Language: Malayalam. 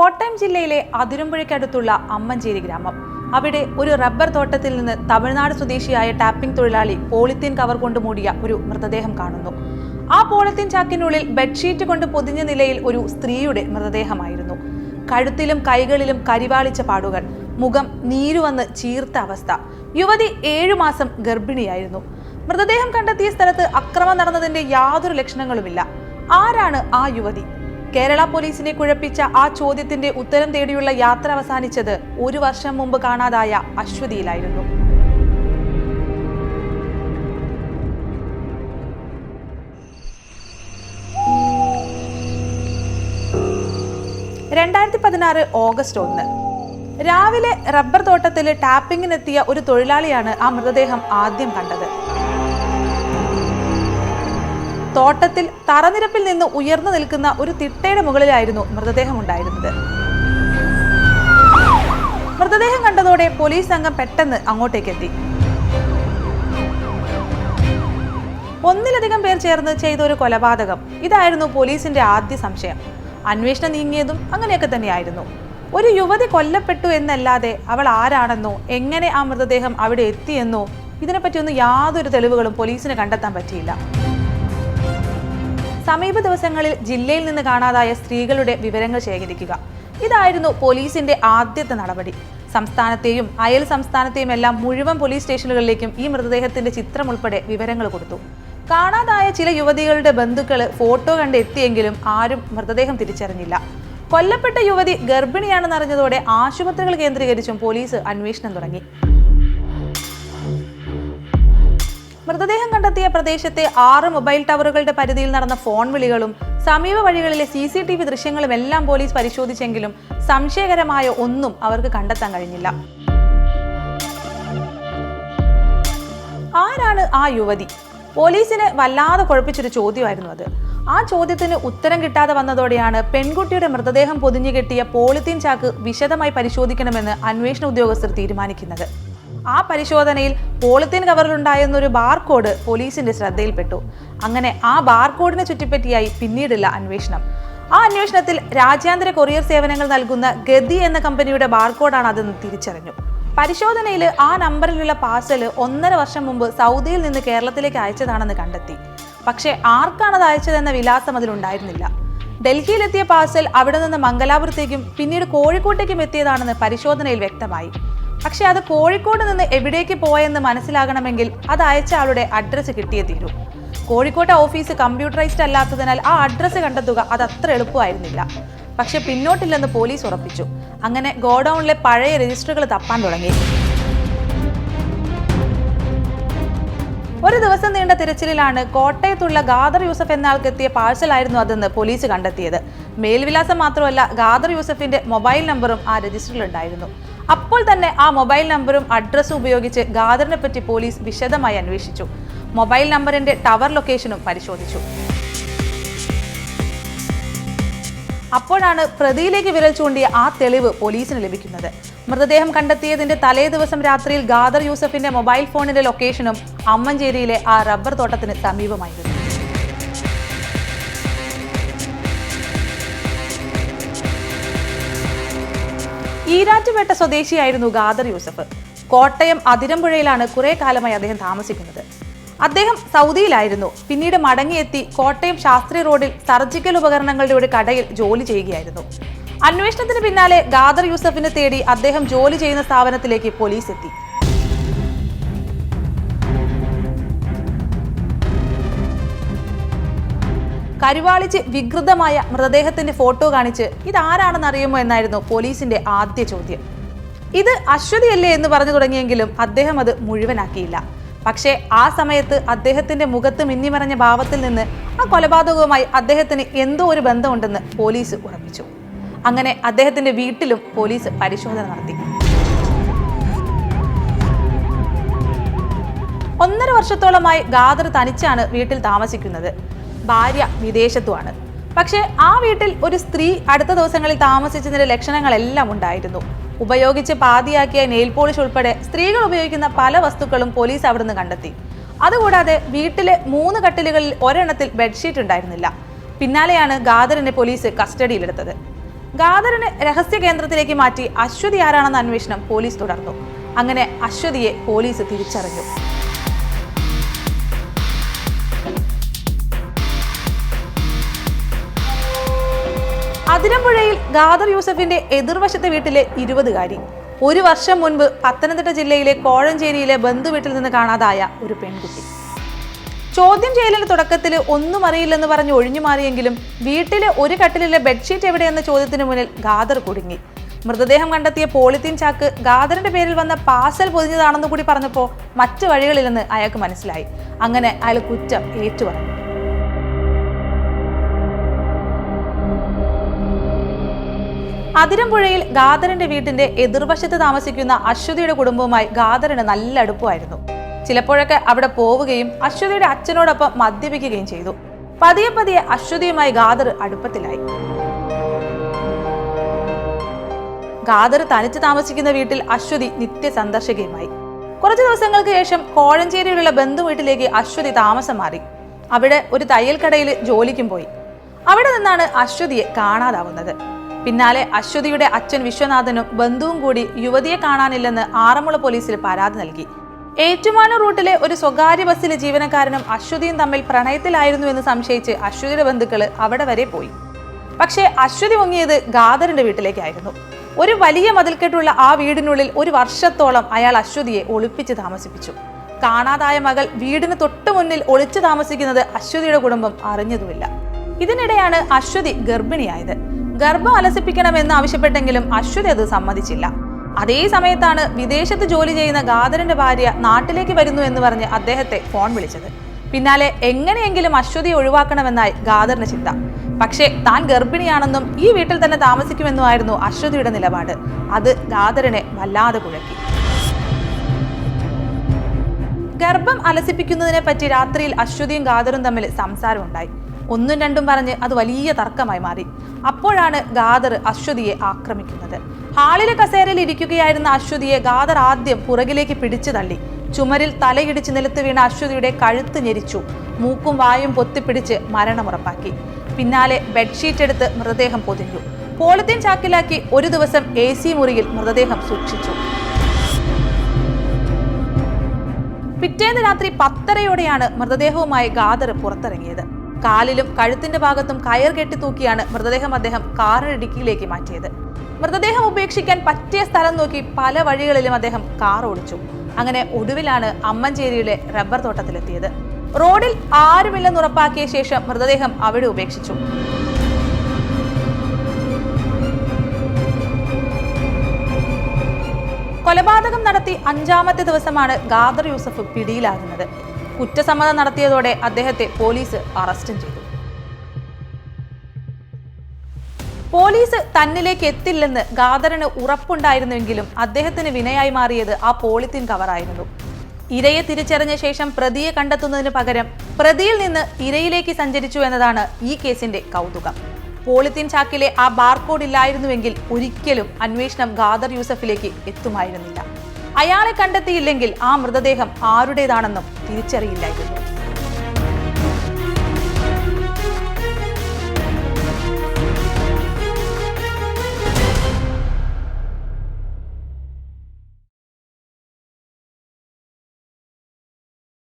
കോട്ടയം ജില്ലയിലെ അതിരമ്പുഴയ്ക്കടുത്തുള്ള അമ്മഞ്ചേരി ഗ്രാമം. അവിടെ ഒരു റബ്ബർ തോട്ടത്തിൽ നിന്ന് തമിഴ്നാട് സ്വദേശിയായ ടാപ്പിംഗ് തൊഴിലാളി പോളിത്തീൻ കവർ കൊണ്ട് മൂടിയ ഒരു മൃതദേഹം കാണുന്നു. ആ പോളിത്തീൻ ചാക്കിനുള്ളിൽ ബെഡ്ഷീറ്റ് കൊണ്ട് പൊതിഞ്ഞ നിലയിൽ ഒരു സ്ത്രീയുടെ മൃതദേഹമായിരുന്നു. കഴുത്തിലും കൈകളിലും കരിവാളിച്ച പാടുകൾ മുഖം നീരുവന്ന് ചീർത്ത അവസ്ഥ. യുവതി ഏഴു മാസം ഗർഭിണിയായിരുന്നു. മൃതദേഹം കണ്ടെത്തിയ സ്ഥലത്ത് അക്രമം നടന്നതിന്റെ യാതൊരു ലക്ഷണങ്ങളുമില്ല. ആരാണ് ആ യുവതി? കേരള പോലീസിനെ കുഴപ്പിച്ച ആ ചോദ്യത്തിന്റെ ഉത്തരം തേടിയുള്ള യാത്ര അവസാനിച്ചത് ഒരു വർഷം മുമ്പ് കാണാതായ അശ്വതിയിലായിരുന്നു. രണ്ടായിരത്തി പതിനാറ് ഓഗസ്റ്റ് ഒന്ന്. രാവിലെ റബ്ബർ തോട്ടത്തിൽ ടാപ്പിങ്ങിനെത്തിയ ഒരു തൊഴിലാളിയാണ് ആ മൃതദേഹം ആദ്യം കണ്ടത്. തോട്ടത്തിൽ തറനിരപ്പിൽ നിന്ന് ഉയർന്നു നിൽക്കുന്ന ഒരു തിട്ടയുടെ മുകളിലായിരുന്നു മൃതദേഹം ഉണ്ടായിരുന്നത്. മൃതദേഹം കണ്ടതോടെ പോലീസ് സംഘം പെട്ടെന്ന് അങ്ങോട്ടേക്കെത്തി. ഒന്നിലധികം പേർ ചേർന്ന് ചെയ്ത ഒരു കൊലപാതകം. ഇതായിരുന്നു പോലീസിന്റെ ആദ്യ സംശയം. അന്വേഷണം നീങ്ങിയതും അങ്ങനെയൊക്കെ തന്നെയായിരുന്നു. ഒരു യുവതി കൊല്ലപ്പെട്ടു എന്നല്ലാതെ അവൾ ആരാണെന്നോ എങ്ങനെ ആ മൃതദേഹം അവിടെ എത്തിയെന്നോ ഇതിനെപ്പറ്റിയൊന്നും യാതൊരു തെളിവുകളും പോലീസിന് കണ്ടെത്താൻ പറ്റിയില്ല. സമീപ ദിവസങ്ങളിൽ ജില്ലയിൽ നിന്ന് കാണാതായ സ്ത്രീകളുടെ വിവരങ്ങൾ ശേഖരിക്കുക. ഇതായിരുന്നു പോലീസിന്റെ ആദ്യത്തെ നടപടി. സംസ്ഥാനത്തെയും അയൽ സംസ്ഥാനത്തെയും എല്ലാം മുഴുവൻ പോലീസ് സ്റ്റേഷനുകളിലേക്കും ഈ മൃതദേഹത്തിന്റെ ചിത്രം ഉൾപ്പെടെ വിവരങ്ങൾ കൊടുത്തു. കാണാതായ ചില യുവതികളുടെ ബന്ധുക്കൾ ഫോട്ടോ കണ്ട് എത്തിയെങ്കിലും ആരും മൃതദേഹം തിരിച്ചറിഞ്ഞില്ല. കൊല്ലപ്പെട്ട യുവതി ഗർഭിണിയാണെന്നറിഞ്ഞതോടെ ആശുപത്രികൾ കേന്ദ്രീകരിച്ചും പോലീസ് അന്വേഷണം തുടങ്ങി. മൃതദേഹം കണ്ടെത്തിയ പ്രദേശത്തെ ആറ് മൊബൈൽ ടവറുകളുടെ പരിധിയിൽ നടന്ന ഫോൺ വിളികളും സമീപ വഴികളിലെ സി സി ടി വി ദൃശ്യങ്ങളും എല്ലാം പോലീസ് പരിശോധിച്ചെങ്കിലും സംശയകരമായ ഒന്നും അവർക്ക് കണ്ടെത്താൻ കഴിഞ്ഞില്ല. ആരാണ് ആ യുവതി? പോലീസിന് വല്ലാതെ കുഴപ്പിച്ചൊരു ചോദ്യമായിരുന്നു അത്. ആ ചോദ്യത്തിന് ഉത്തരം കിട്ടാതെ വന്നതോടെയാണ് പെൺകുട്ടിയുടെ മൃതദേഹം പൊതിഞ്ഞു കെട്ടിയ പോളിത്തീൻ ചാക്ക് വിശദമായി പരിശോധിക്കണമെന്ന് അന്വേഷണ ഉദ്യോഗസ്ഥർ തീരുമാനിക്കുന്നത്. ആ പരിശോധനയിൽ പോളിത്തീൻ കവറിലുണ്ടായിരുന്നൊരു ബാർകോഡ് പോലീസിന്റെ ശ്രദ്ധയിൽപ്പെട്ടു. അങ്ങനെ ആ ബാർകോഡിനെ ചുറ്റിപ്പറ്റിയായി പിന്നീടുള്ള അന്വേഷണം. ആ അന്വേഷണത്തിൽ രാജ്യാന്തര കൊറിയർ സേവനങ്ങൾ നൽകുന്ന ഗതി എന്ന കമ്പനിയുടെ ബാർകോഡാണ് അതെന്ന് തിരിച്ചറിഞ്ഞു. പരിശോധനയിൽ ആ നമ്പറിലുള്ള പാഴ്സൽ ഒന്നര വർഷം മുമ്പ് സൗദിയിൽ നിന്ന് കേരളത്തിലേക്ക് അയച്ചതാണെന്ന് കണ്ടെത്തി. പക്ഷേ ആർക്കാണ് അത് അയച്ചതെന്ന വിലാസം അതിലുണ്ടായിരുന്നില്ല ഡൽഹിയിലെത്തിയ പാഴ്സൽ അവിടെ നിന്ന് മംഗലാപുരത്തേക്കും പിന്നീട് കോഴിക്കോട്ടേക്കും എത്തിയതാണെന്ന് പരിശോധനയിൽ വ്യക്തമായി. പക്ഷേ അത് കോഴിക്കോട് നിന്ന് എവിടേക്ക് പോയെന്ന് മനസ്സിലാകണമെങ്കിൽ അത് അയച്ച ആളുടെ അഡ്രസ്സ് കിട്ടിയേ തീരൂ. കോഴിക്കോട്ടെ ഓഫീസ് കമ്പ്യൂട്ടറൈസ്ഡ് അല്ലാത്തതിനാൽ ആ അഡ്രസ്സ് കണ്ടെത്തുക അത് അത്ര എളുപ്പമായിരുന്നില്ല. പക്ഷെ പിന്നോട്ടില്ലെന്ന് പോലീസ് ഉറപ്പിച്ചു. അങ്ങനെ ഗോഡൌണിലെ പഴയ രജിസ്റ്ററുകൾ തപ്പാൻ തുടങ്ങി. ഒരു ദിവസം നീണ്ട തിരച്ചിലിലാണ് കോട്ടയത്തുള്ള ഗാദർ യൂസഫ് എന്ന എത്തിയ പാഴ്സലായിരുന്നു അതെന്ന് പോലീസ് കണ്ടെത്തിയത്. മേൽവിലാസം മാത്രമല്ല ഗാദർ യൂസഫിന്റെ മൊബൈൽ നമ്പറും ആ രജിസ്റ്ററിൽ ഉണ്ടായിരുന്നു അപ്പോൾ തന്നെ ആ മൊബൈൽ നമ്പറും അഡ്രസ്സും ഉപയോഗിച്ച് ഗാദറിനെ പറ്റി പോലീസ് വിശദമായി അന്വേഷിച്ചു. മൊബൈൽ നമ്പറിന്റെ ടവർ ലൊക്കേഷനും പരിശോധിച്ചു. അപ്പോഴാണ് പ്രതിയിലേക്ക് വിരൽ ചൂണ്ടിയ ആ തെളിവ് പോലീസിന് ലഭിക്കുന്നത്. മൃതദേഹം കണ്ടെത്തിയതിന്റെ തലേ ദിവസം രാത്രിയിൽ ഗാദർ യൂസഫിന്റെ മൊബൈൽ ഫോണിന്റെ ലൊക്കേഷനും അമ്മഞ്ചേരിയിലെ ആ റബ്ബർ തോട്ടത്തിന് സമീപമായിരുന്നു. ഈരാറ്റുപേട്ട സ്വദേശിയായിരുന്നു ഗാദർ യൂസഫ്. കോട്ടയം അതിരമ്പുഴയിലാണ് കുറെ കാലമായി അദ്ദേഹം താമസിക്കുന്നത്. അദ്ദേഹം സൗദിയിലായിരുന്നു. പിന്നീട് മടങ്ങിയെത്തി കോട്ടയം ശാസ്ത്രി റോഡിൽ സർജിക്കൽ ഉപകരണങ്ങളുടെ ഒരു കടയിൽ ജോലി ചെയ്യുകയായിരുന്നു. അന്വേഷണത്തിന് പിന്നാലെ ഗാദർ യൂസഫിനെ തേടി അദ്ദേഹം ജോലി ചെയ്യുന്ന സ്ഥാപനത്തിലേക്ക് പോലീസ് എത്തി. കരുവാളിച്ച് വികൃതമായ മൃതദേഹത്തിന്റെ ഫോട്ടോ കാണിച്ച് ഇതാരാണെന്ന് അറിയുമോ എന്നായിരുന്നു പോലീസിന്റെ ആദ്യ ചോദ്യം. ഇത് അശ്വതിയല്ലേ എന്ന് പറഞ്ഞു തുടങ്ങിയെങ്കിലും അദ്ദേഹം അത് മുഴുവനാക്കിയില്ല. പക്ഷേ ആ സമയത്ത് അദ്ദേഹത്തിന്റെ മുഖത്ത് മിന്നിമറഞ്ഞ ഭാവത്തിൽ നിന്ന് ആ കൊലപാതകവുമായി അദ്ദേഹത്തിന് എന്തോ ഒരു ബന്ധമുണ്ടെന്ന് പോലീസ് ഉറപ്പിച്ചു. അങ്ങനെ അദ്ദേഹത്തിന്റെ വീട്ടിലും പോലീസ് പരിശോധന നടത്തി. ഒന്നര വർഷത്തോളമായി ഗാദർ തനിച്ചാണ് വീട്ടിൽ താമസിക്കുന്നത്. ഭാര്യ വിദേശത്തുമാണ്. പക്ഷേ ആ വീട്ടിൽ ഒരു സ്ത്രീ അടുത്ത ദിവസങ്ങളിൽ താമസിച്ചതിന്റെ ലക്ഷണങ്ങളെല്ലാം ഉണ്ടായിരുന്നു. ഉപയോഗിച്ച് പാതിയാക്കിയ നെയിൽ പോളിഷ് ഉൾപ്പെടെ സ്ത്രീകൾ ഉപയോഗിക്കുന്ന പല വസ്തുക്കളും പോലീസ് അവിടുന്ന് കണ്ടെത്തി. അതുകൂടാതെ വീട്ടിലെ മൂന്ന് കട്ടിലുകളിൽ ഒരെണ്ണത്തിൽ ബെഡ്ഷീറ്റ് ഉണ്ടായിരുന്നില്ല. പിന്നാലെയാണ് ഗാദറിനെ പോലീസ് കസ്റ്റഡിയിലെടുത്തത്. ഗാദറിനെ രഹസ്യ കേന്ദ്രത്തിലേക്ക് മാറ്റി അശ്വതി ആരാണെന്ന അന്വേഷണം പോലീസ് തുടർന്നു. അങ്ങനെ അശ്വതിയെ പോലീസ് തിരിച്ചറിഞ്ഞു. അതിരമ്പുഴയിൽ ഗാദർ യൂസഫിന്റെ എതിർവശത്തെ വീട്ടിലെ ഇരുപതുകാരി. ഒരു വർഷം മുൻപ് പത്തനംതിട്ട ജില്ലയിലെ കോഴഞ്ചേരിയിലെ ബന്ധുവീട്ടിൽ നിന്ന് കാണാതായ ഒരു പെൺകുട്ടി. ചോദ്യം ചെയ്യലിന്റെ തുടക്കത്തിൽ ഒന്നും അറിയില്ലെന്ന് പറഞ്ഞ് ഒഴിഞ്ഞു മാറിയെങ്കിലും വീട്ടിലെ ഒരു കട്ടിലിലെ ബെഡ്ഷീറ്റ് എവിടെയെന്ന ചോദ്യത്തിന് മുന്നിൽ ഖാദർ കുടുങ്ങി. മൃതദേഹം കണ്ടെത്തിയ പോളിത്തീൻ ചാക്ക് ഖാദറിന്റെ പേരിൽ വന്ന പാസൽ പൊതിഞ്ഞതാണെന്ന് കൂടി പറഞ്ഞപ്പോൾ മറ്റു വഴികളില്ലെന്ന് അയാൾക്ക് മനസ്സിലായി. അങ്ങനെ അയാൾ കുറ്റം ഏറ്റുപറഞ്ഞു. അതിരമ്പുഴയിൽ ഗാദറിന്റെ വീട്ടിന്റെ എതിർവശത്ത് താമസിക്കുന്ന അശ്വതിയുടെ കുടുംബവുമായി ഗാദറിന് നല്ല അടുപ്പമായിരുന്നു. ചിലപ്പോഴൊക്കെ അവിടെ പോവുകയും അശ്വതിയുടെ അച്ഛനോടൊപ്പം മദ്യപിക്കുകയും ചെയ്തു. പതിയെ പതിയെ അശ്വതിയുമായി ഗാദർ അടുപ്പത്തിലായി. ഗാദർ തനിച്ച് താമസിക്കുന്ന വീട്ടിൽ അശ്വതി നിത്യ സന്ദർശകയുമായി കുറച്ചു ദിവസങ്ങൾക്ക് ശേഷം കോഴഞ്ചേരിയിലുള്ള ബന്ധു വീട്ടിലേക്ക് അശ്വതി താമസം മാറി. അവിടെ ഒരു തയ്യൽ കടയിൽ ജോലിക്കും പോയി. അവിടെ നിന്നാണ് അശ്വതിയെ കാണാതാവുന്നത്. പിന്നാലെ അശ്വതിയുടെ അച്ഛൻ വിശ്വനാഥനും ബന്ധുവും കൂടി യുവതിയെ കാണാനില്ലെന്ന് ആറന്മുള പോലീസിൽ പരാതി നൽകി. ഏറ്റുമാനൂർ റൂട്ടിലെ ഒരു സ്വകാര്യ ബസ്സിലെ ജീവനക്കാരനും അശ്വതിയും തമ്മിൽ പ്രണയത്തിലായിരുന്നു എന്ന് സംശയിച്ച് അശ്വതിയുടെ ബന്ധുക്കൾ അവിടെ വരെ പോയി. പക്ഷേ അശ്വതി മുങ്ങിയത് ഗാദറിന്റെ വീട്ടിലേക്കായിരുന്നു. ഒരു വലിയ മതിൽക്കെട്ടുള്ള ആ വീടിനുള്ളിൽ ഒരു വർഷത്തോളം അയാൾ അശ്വതിയെ ഒളിപ്പിച്ച് താമസിപ്പിച്ചു. കാണാതായ മകൾ വീടിന് തൊട്ടു മുന്നിൽ ഒളിച്ചു താമസിക്കുന്നത് അശ്വതിയുടെ കുടുംബം അറിഞ്ഞതുമില്ല. ഇതിനിടെയാണ് അശ്വതി ഗർഭിണിയായത്. ഗർഭം അലസിപ്പിക്കണമെന്ന് ആവശ്യപ്പെട്ടെങ്കിലും അശ്വതി അത് സമ്മതിച്ചില്ല. അതേ സമയത്താണ് വിദേശത്ത് ജോലി ചെയ്യുന്ന ഗാദറിന്റെ ഭാര്യ നാട്ടിലേക്ക് വരുന്നു എന്ന് പറഞ്ഞ് അദ്ദേഹത്തെ ഫോൺ വിളിച്ചത്. പിന്നാലെ എങ്ങനെയെങ്കിലും അശ്വതിയെ ഒഴിവാക്കണമെന്നായി ഗാദറിന് ചിന്ത. പക്ഷേ താൻ ഗർഭിണിയാണെന്നും ഈ വീട്ടിൽ തന്നെ താമസിക്കുമെന്നുമായിരുന്നു അശ്വതിയുടെ നിലപാട്. അത് ഗാദറിനെ വല്ലാതെ കുഴക്കി. ഗർഭം അലസിപ്പിക്കുന്നതിനെ പറ്റി രാത്രിയിൽ അശ്വതിയും ഗാദറും തമ്മിൽ സംസാരമുണ്ടായി. ഒന്നും രണ്ടും പറഞ്ഞ് അത് വലിയ തർക്കമായി മാറി. അപ്പോഴാണ് ഗാദർ അശ്വതിയെ ആക്രമിക്കുന്നത്. ഹാളിലെ കസേരയിൽ ഇരിക്കുകയായിരുന്ന അശ്വതിയെ ഗാദർ ആദ്യം പുറകിലേക്ക് പിടിച്ചു തള്ളി. ചുമരിൽ തലയിടിച്ച് നിലത്ത് വീണ അശ്വതിയുടെ കഴുത്ത് ഞെരിച്ചു. മൂക്കും വായും പൊത്തിപ്പിടിച്ച് മരണമുറപ്പാക്കി പിന്നാലെ ബെഡ്ഷീറ്റ് എടുത്ത് മൃതദേഹം പൊതിഞ്ഞു. പോളിത്തീൻ ചാക്കിലാക്കി ഒരു ദിവസം എ സി മുറിയിൽ മൃതദേഹം സൂക്ഷിച്ചു. പിറ്റേന്ന് രാത്രി പത്തരയോടെയാണ് മൃതദേഹവുമായി ഗാദർ പുറത്തിറങ്ങിയത്. കാലിലും കഴുത്തിന്റെ ഭാഗത്തും കയർ കെട്ടി തൂക്കിയാണ് മൃതദേഹം അദ്ദേഹം കാറിനിടുക്കിയിലേക്ക് മാറ്റിയത്. മൃതദേഹം ഉപേക്ഷിക്കാൻ പറ്റിയ സ്ഥലം നോക്കി പല വഴികളിലും അദ്ദേഹം കാർ ഓടിച്ചു. അങ്ങനെ ഒടുവിലാണ് അമ്മഞ്ചേരിയിലെ റബ്ബർ തോട്ടത്തിലെത്തിയത്. റോഡിൽ ആരുമില്ലെന്ന് ഉറപ്പാക്കിയ ശേഷം മൃതദേഹം അവിടെ ഉപേക്ഷിച്ചു. കൊലപാതകം നടത്തി അഞ്ചാമത്തെ ദിവസമാണ് ഗാദർ യൂസഫ് പിടിയിലാകുന്നത്. കുറ്റസമ്മതം നടത്തിയതോടെ അദ്ദേഹത്തെ പോലീസ് അറസ്റ്റും ചെയ്തു. പോലീസ് തന്നിലേക്ക് എത്തില്ലെന്ന് ഗാദറിന് ഉറപ്പുണ്ടായിരുന്നുവെങ്കിലും അദ്ദേഹത്തിന് വിനയായി മാറിയത് ആ പോളിത്തീൻ കവറായിരുന്നു. ഇരയെ തിരിച്ചറിഞ്ഞ ശേഷം പ്രതിയെ കണ്ടെത്തുന്നതിന് പകരം പ്രതിയിൽ നിന്ന് ഇരയിലേക്ക് സഞ്ചരിച്ചു എന്നതാണ് ഈ കേസിന്റെ കൗതുകം. പോളിത്തീൻ ചാക്കിലെ ആ ബാർകോഡ് ഇല്ലായിരുന്നുവെങ്കിൽ ഒരിക്കലും അന്വേഷണം ഗാദർ യൂസഫിലേക്ക് എത്തുമായിരുന്നില്ല. അയാളെ കണ്ടെത്തിയില്ലെങ്കിൽ ആ മൃതദേഹം ആരുടേതാണെന്നും തിരിച്ചറിയില്ലായിരുന്നു.